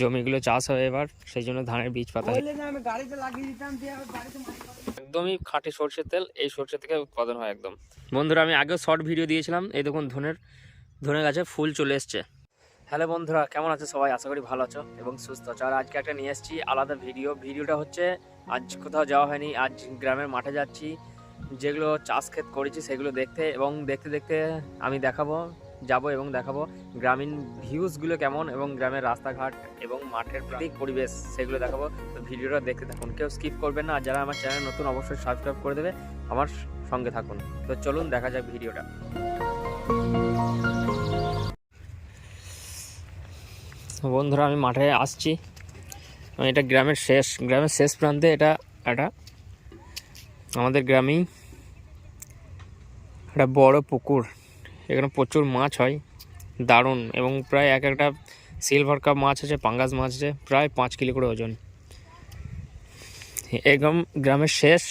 জমিগুলো চাষ হয় এবার সেই জন্য ধানের বীজ পাতা। একদমই খাঁটি সর্ষের তেল এই সর্ষে থেকে উৎপাদন হয় একদম। বন্ধুরা আমি আগেও শর্ট ভিডিও দিয়েছিলাম এই দেখুন ধনের ধনে গাছে ফুল চলে এসছে। হ্যালো বন্ধুরা কেমন আছো সবাই? আশা করি ভালো আছো এবং সুস্থ আছো। আর আজকে একটা নিয়ে এসেছি আলাদা ভিডিও। ভিডিওটা হচ্ছে আজ কোথাও যাওয়া হয়নি আজ গ্রামের মাঠে যাচ্ছি। যেগুলো চাষ ক্ষেত করেছি সেগুলো দেখতে এবং দেখতে দেখতে আমি দেখাবো। যাব এবং দেখাবো গ্রামীণ ভিউজগুলো কেমন এবং গ্রামের রাস্তাঘাট এবং মাঠের প্রাকৃতিক পরিবেশ সেগুলো দেখাবো। তো ভিডিওটা দেখতে থাকুন, কেউ স্কিপ করবেন না। আর যারা আমার চ্যানেল নতুন, অবশ্যই সাবস্ক্রাইব করে দেবে। আমার সঙ্গে থাকুন। তো চলুন, দেখা যাক ভিডিওটা। বন্ধুরা, আমি মাঠে আসছি। আমি এটা গ্রামের শেষ গ্রামের শেষ প্রান্তে এটা একটা, আমাদের গ্রামেই একটা বড় পুকুর। এখানে প্রচুর মাছ হয়, দারুণ। এবং প্রায় এক একটা সিলভার কাপ মাছ আছে, পাঙ্গাস মাছ আছে, প্রায় পাঁচ কিলো করে ওজন। একদম গ্রামের শেষ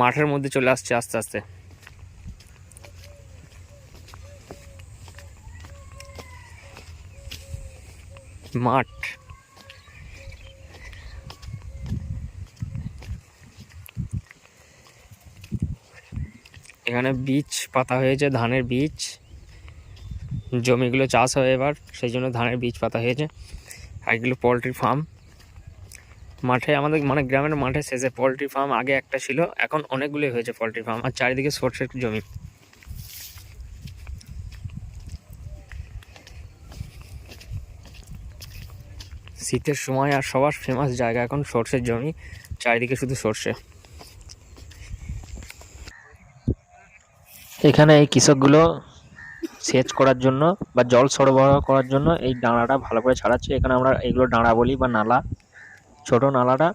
মাঠের মধ্যে চলে আসছে আস্তে আস্তে। মাঠ। এখানে বীজ পাতা হয়েছে, ধানের বীজ। জমিগুলো চাষ হয় এবার, সেই জন্য ধানের বীজ পাতা হয়েছে। এগুলো পোলট্রি ফার্ম। মাঠে আমাদের মানে গ্রামের মাঠে শেষে পোলট্রি ফার্ম আগে একটা ছিল, এখন অনেকগুলোই হয়েছে পোলট্রি ফার্ম। আর চারিদিকে সর্ষের জমি। শীতের সময় আর সবার ফেমাস জায়গা এখন সর্ষের জমি, চারিদিকে শুধু সর্ষে। এখানে এই কৃষকগুলো সেচ করার জন্য বা জল সরবরাহ করার জন্য এই ডাঁড়াটা ভালো করে ছাড়াচ্ছে। এখানে আমরা এগুলো ডাঁড়া বলি বা নালা। ছোট নালাটা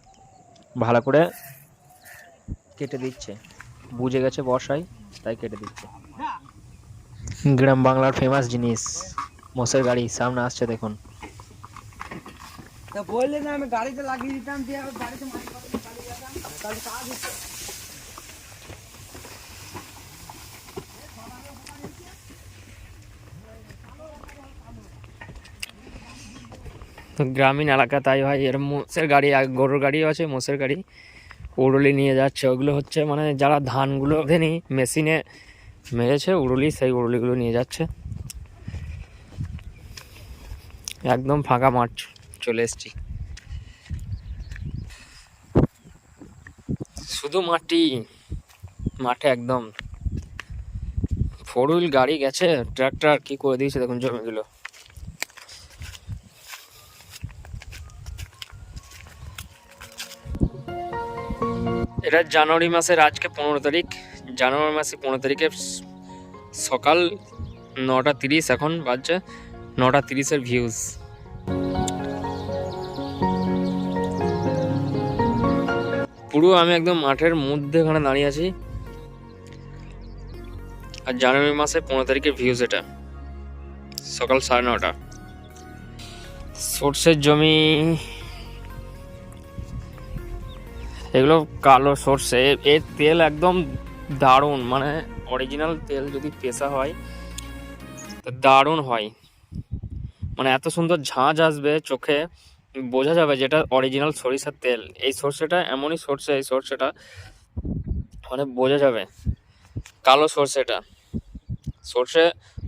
ভালো করে কেটে দিচ্ছে। বুঝে গেছে বর্ষায়, তাই কেটে দিচ্ছে। গ্রাম বাংলার ফেমাস জিনিস, মোষের গাড়ি, সামনে আসছে দেখুন। তা বললে না, আমি গাড়িতে লাগিয়ে দিতাম, দিয়ে বাড়িতে মাটি হতো। গ্রামীণ এলাকা, তাই হয় এর মোষের গাড়ি গরুর গাড়িও আছে, মোষের গাড়ি। উড়ুলি নিয়ে যাচ্ছে, ওগুলো হচ্ছে মানে যারা ধানগুলো বেঁধেনি মেশিনে মেরেছে, উড়ুলি, সেই উড়ুলিগুলো নিয়ে যাচ্ছে। একদম ফাঁকা মাঠ, চলে এসছি। শুধু মাটি মাঠে একদম। ফোর হুইল গাড়ি গেছে, ট্রাক্টর কি করে দিয়েছে, দেখুন জমিগুলো। এটা জানুয়ারি মাসের আজকে পনেরো তারিখ। জানুয়ারি মাসে পনেরো তারিখে সকাল নটা তিরিশ এখন বাজছে, নটা তিরিশের ভিউজ পুরো আমি একদম মাঠের মধ্যে এখানে দাঁড়িয়ে আছি। আর জানুয়ারি মাসে পনেরো তারিখের ভিউজ এটা। সকাল সাড়ে নটা। সর্ষের জমি এগুলো কালো সর্ষে। এর তেল একদম দারুণ মানে অরিজিনাল তেল যদি পেশা হয় দারুণ হয়। মানে এত সুন্দর ঝাঁঝ আসবে চোখে, বোঝা যাবে যেটা অরিজিনাল সরিষার তেল। এই সর্ষেটা এমনই সর্ষে, এই সর্ষেটা মানে বোঝা যাবে, কালো সর্ষেটা। সর্ষে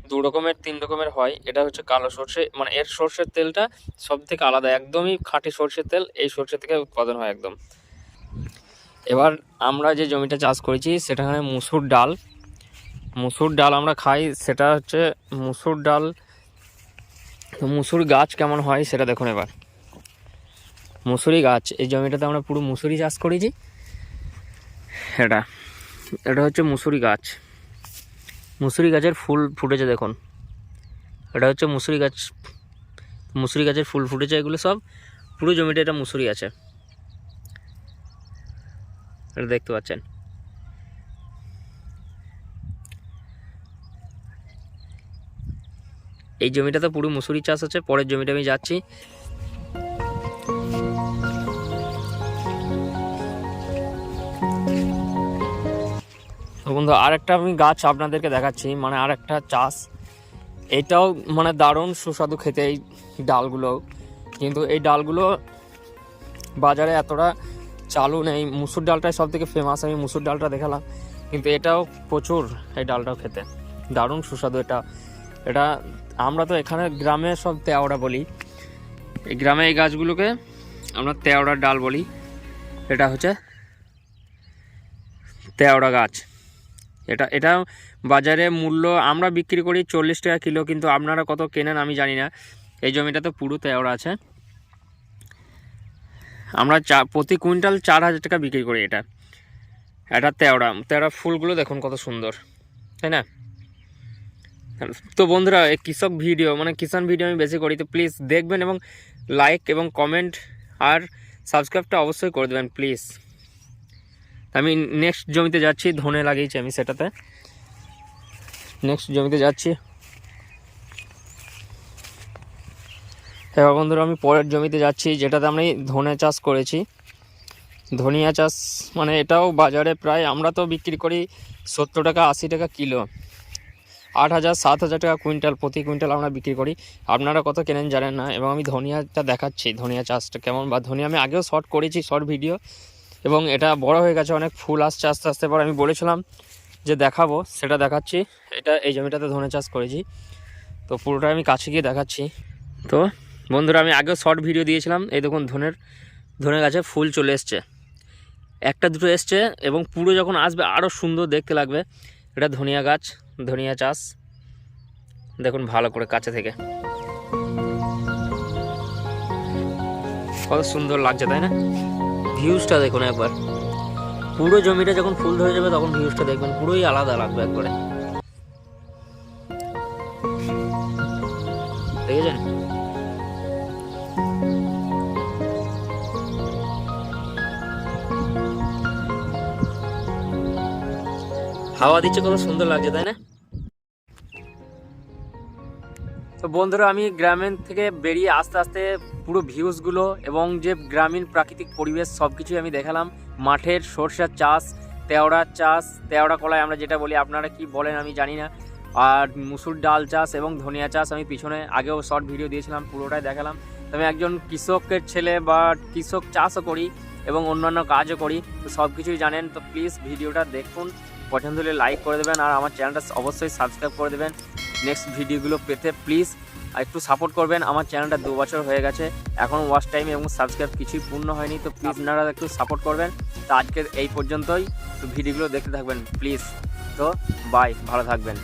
দু রকমের, তিন রকমের হয়। এটা হচ্ছে কালো সর্ষে মানে এর সর্ষের তেলটা সব থেকে আলাদা, একদমই খাঁটি সর্ষের তেল, এই সর্ষে থেকে উৎপাদন হয় একদম। এবার আমরা যে জমিটা চাষ করেছি সেটাখানে মুসুর ডাল। মুসুর ডাল আমরা খাই, সেটা হচ্ছে মুসুর ডাল। মুসুর গাছ কেমন হয় সেটা দেখুন এবার। মুসুরি গাছ, এই জমিটাতে আমরা পুরো মুসুরি চাষ করেছি। এটা এটা হচ্ছে মুসুরি গাছ। মুসুরি গাছের ফুল ফুটেছে দেখুন। এটা হচ্ছে মুসুরি গাছ, মুসুরি গাছের ফুল ফুটেছে এগুলো সব। পুরো জমিটা এটা মুসুরি আছে। এটা দেখতে পাচ্ছেন। এই জমিটাতে পুরো মুসুরি চাষ আছে পরের জমিটা আমি যাচ্ছি। তো বন্ধু, আরেকটা আমি গাছ আপনাদেরকে দেখাচ্ছি মানে আরেকটা চাষ। এটাও মানে দারুণ সুস্বাদু খেতে এই ডালগুলো। কিন্তু এই ডালগুলো বাজারে এতটা চালু নেই। মুসুর ডালটাই সব থেকে ফেমাস আমি মুসুর ডালটা দেখালাম। কিন্তু এটাও প্রচুর এই ডালটাও খেতে। দারুণ সুস্বাদু এটা। এটা আমরা তো এখানে গ্রামে সব তেওড়া বলি। এই গ্রামে এই গাছগুলোকে আমরা তেওড়ার ডাল বলি। এটা হচ্ছে তেওড়া গাছ। এটা এটা বাজারে মূল্য আমরা বিক্রি করি চল্লিশ টাকা কিলো, কিন্তু আপনারা কত কেনেন আমি জানি না। এই জমিটা তো পুরো তেওড়া আছে। আমরা চা, প্রতি কুইন্টাল চার হাজার টাকা বিক্রি করি এটা। এটা তেওড়া তেওড়া ফুলগুলো দেখুন কত সুন্দর, তাই না? তো বন্ধুরা, এই কৃষক ভিডিও মানে কিষাণ ভিডিও আমি বেশি করি, তো প্লিজ দেখবেন এবং লাইক এবং কমেন্ট আর সাবস্ক্রাইবটা অবশ্যই করে দেবেন প্লিজ আমি নেক্সট জমিতে যাচ্ছি, ধনে লাগিয়েছি আমি সেটাতে। নেক্সট জমিতে যাচ্ছি। এবার বন্ধুরা আমি পরের জমিতে যাচ্ছি, যেটাতে আমি ধনে চাষ করেছি। ধনিয়া চাষ মানে এটাও বাজারে প্রায় আমরা তো বিক্রি করি সত্তর টাকা, আশি টাকা কিলো। আট হাজার, সাত হাজার টাকা কুইন্টাল, প্রতি কুইন্টাল আমরা বিক্রি করি। আপনারা কত কেনেন জানেন না, এবং আমি ধনিয়াটা দেখাচ্ছি, ধনিয়া চাষটা কেমন বা ধনিয়া আমি আগেও শর্ট করেছি, শর্ট ভিডিও। এবং এটা বড় হয়ে গেছে, অনেক ফুল আসছে, আস্তে আস্তে পর আমি বলেছিলাম যে দেখাবো, সেটা দেখাচ্ছি। এটা এই জমিটাতে ধনে চাষ করেছি। তো পুরোটা আমি কাছে গিয়ে দেখাচ্ছি। তো বন্ধুরা, আমি আগেও শর্ট ভিডিও দিয়েছিলাম। এই দেখুন ধনের ধনে গাছে ফুল চলে এসছে। একটা দুটো এসছে এবং পুরো যখন আসবে আরও সুন্দর দেখতে লাগবে। এটা ধনিয়া গাছ, ধনিয়া চাষ। দেখুন ভালো করে কাছে থেকে। কত সুন্দর লাগছে, তাই না? ভিউজটা দেখুন একবার। পুরো জমিটা যখন ফুল ধরে যাবে তখন ভিউজটা দেখবেন। পুরোই আলাদা লাগবে একবারে। দেখেছেন? হাওয়া দিচ্ছে, কত সুন্দর লাগছে, তাই না? তো বন্ধুরা, আমি গ্রামের থেকে বেরিয়ে আস্তে আস্তে পুরো ভিউজগুলো এবং যে গ্রামীণ প্রাকৃতিক পরিবেশ সব কিছুই আমি দেখালাম। মাঠের সরষের চাষ তেওড়ার চাষ, তেওড়া কলায় আমরা যেটা বলি, আপনারা কি বলেন আমি জানি না। আর মুসুর ডাল চাষ এবং ধনিয়া চাষ, আমি পিছনে আগেও শর্ট ভিডিও দিয়েছিলাম, পুরোটাই দেখালাম। আমি একজন কৃষকের ছেলে বা কৃষক চাষও করি এবং অন্যান্য কাজও করি, তো সব কিছুই জানেন। তো প্লিজ ভিডিওটা দেখুন। পছন্দ হলে লাইক করে দেবেন আর আমার চ্যানেলটা অবশ্যই সাবস্ক্রাইব করে দেবেন। নেক্সট ভিডিওগুলো পেতে প্লিজ আর একটু সাপোর্ট করবেন। আমার চ্যানেলটা দু বছর হয়ে গেছে। এখন ওয়াচ টাইম এবং সাবস্ক্রাইব কিছুই পূর্ণ হয়নি, তো প্লিজ আপনারা একটু সাপোর্ট করবেন। তো আজকের এই পর্যন্তই। ভিডিওগুলো দেখতে থাকবেন প্লিজ তো বাই ভালো থাকবেন।